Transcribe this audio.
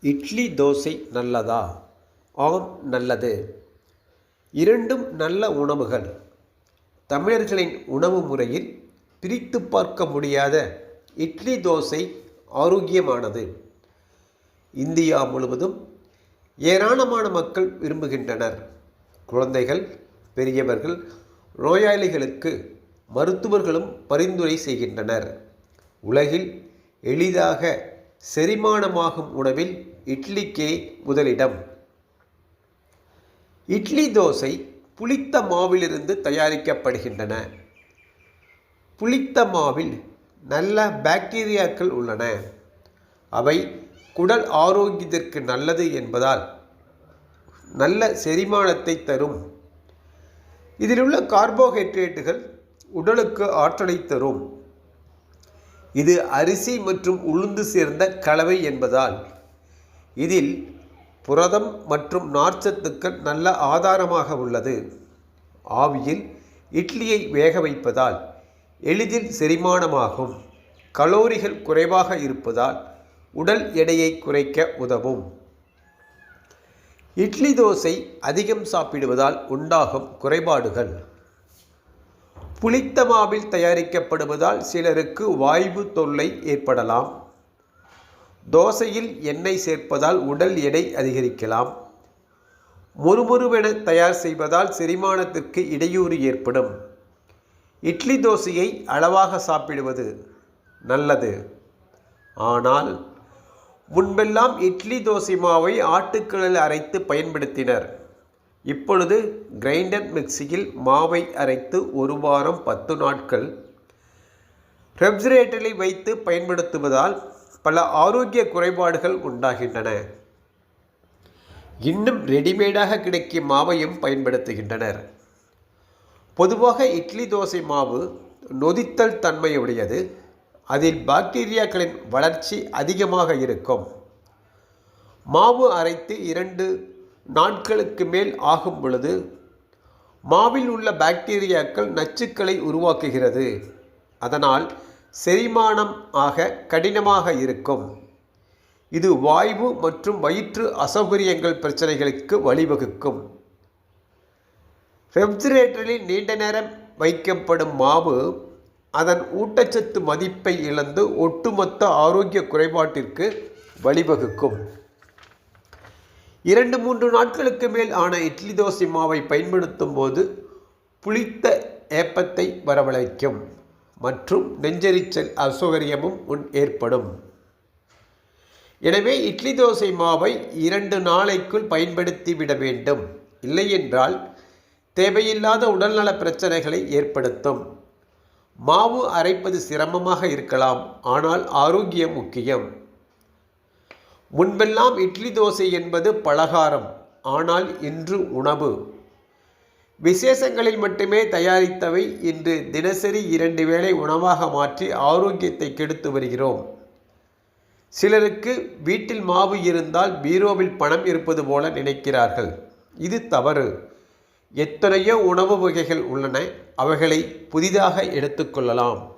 இட்லி தோசை நல்லதா? ஆம் நல்லது. இரண்டும் நல்ல உணவுகள். தமிழர்களின் உணவு முறையில் பிரித்து பார்க்க முடியாத இட்லி தோசை ஆரோக்கியமானது. இந்தியா முழுவதும் ஏராளமான மக்கள் விரும்புகின்றனர். குழந்தைகள் பெரியவர்கள் நோயாளிகளுக்கு மருத்துவர்களும் பரிந்துரை செய்கின்றனர். உலகில் எளிதாக செரிமானமாகும் உணவில் இட்லிக்கே முதலிடம். இட்லி தோசை புளித்த மாவிலிருந்து தயாரிக்கப்படுகின்றன. புளித்த மாவில் நல்ல பாக்டீரியாக்கள் உள்ளன. அவை குடல் ஆரோக்கியத்திற்கு நல்லது என்பதால் நல்ல செரிமானத்தை தரும். இதிலுள்ள கார்போஹைட்ரேட்டுகள் உடலுக்கு ஆற்றலை தரும். இது அரிசி மற்றும் உளுந்து சேர்ந்த கலவை என்பதால் இதில் புரதம் மற்றும் நார்ச்சத்துக்கள் நல்ல ஆதாரமாக உள்ளது. ஆவியில் இட்லியை வேக வைப்பதால் எளிதில் செரிமானமாகும். கலோரிகள் குறைவாக இருப்பதால் உடல் எடையை குறைக்க உதவும். இட்லி தோசை அதிகம் சாப்பிடுவதால் உண்டாகும் குறைபாடுகள். புளித்த மாவில் தயாரிக்கப்படுவதால் சிலருக்கு வாய்வு தொல்லை ஏற்படலாம். தோசையில் எண்ணெய் சேர்ப்பதால் உடல் எடை அதிகரிக்கலாம். முறுமுறுவென தயார் செய்வதால் செரிமானத்திற்கு இடையூறு ஏற்படும். இட்லி தோசையை அளவாக சாப்பிடுவது நல்லது. ஆனால் முன்பெல்லாம் இட்லி தோசை மாவை ஆட்டுக்களில் அரைத்து பயன்படுத்தினர். இப்பொழுது கிரைண்டர் மிக்சியில் மாவை அரைத்து ஒரு வாரம் பத்து நாட்கள் ரெஃப்ரிஜரேட்டரில் வைத்து பயன்படுத்துவதால் பல ஆரோக்கிய குறைபாடுகள் உண்டாகின்றன. இன்னும் ரெடிமேடாக கிடைக்கும் மாவையும் பயன்படுத்துகின்றனர். பொதுவாக இட்லி தோசை மாவு நொதித்தல் தன்மையுடையது. அதில் பாக்டீரியாக்களின் வளர்ச்சி அதிகமாக இருக்கும். மாவு அரைத்து இரண்டு நாட்களுக்கு மேல் ஆகும் பொழுது மாவில் உள்ள பாக்டீரியாக்கள் நச்சுக்களை உருவாக்குகிறது. அதனால் செரிமானம் ஆக கடினமாக இருக்கும். இது வாய்வு மற்றும் வயிற்று அசௌகரியங்கள் பிரச்சனைகளுக்கு வழிவகுக்கும். ரெஃப்ரிஜரேட்டரில் நீண்ட நேரம் வைக்கப்படும் மாவு அதன் ஊட்டச்சத்து மதிப்பை இழந்து ஒட்டுமொத்த ஆரோக்கிய குறைபாட்டிற்கு வழிவகுக்கும். இரண்டு மூன்று நாட்களுக்கு மேல் ஆன இட்லி தோசை மாவை பயன்படுத்தும் போது புளித்த ஏப்பத்தை வரவழைக்கும் மற்றும் நெஞ்செரிச்சல் அசௌகரியமும் உன் ஏற்படும். எனவே இட்லி தோசை மாவை இரண்டு நாளைக்குள் பயன்படுத்தி விட வேண்டும். இல்லையென்றால் தேவையில்லாத உடல்நல பிரச்சனைகளை ஏற்படுத்தும். மாவு அரைப்பது சிரமமாக இருக்கலாம் ஆனால் ஆரோக்கியம் முக்கியம். முன்பெல்லாம் இட்லி தோசை என்பது பலகாரம் ஆனால் இன்று உணவு. விசேஷங்களில் மட்டுமே தயாரித்தவை. இன்று தினசரி இரண்டு வேளை உணவாக மாற்றி ஆரோக்கியத்தை கெடுத்து வருகிறோம். சிலருக்கு வீட்டில் மாவு இருந்தால் பீரோவில் பணம் இருப்பது போல நினைக்கிறார்கள். இது தவறு. எத்தனையோ உணவு வகைகள் உள்ளன. அவைகளை புதிதாக எடுத்துக்கொள்ளலாம்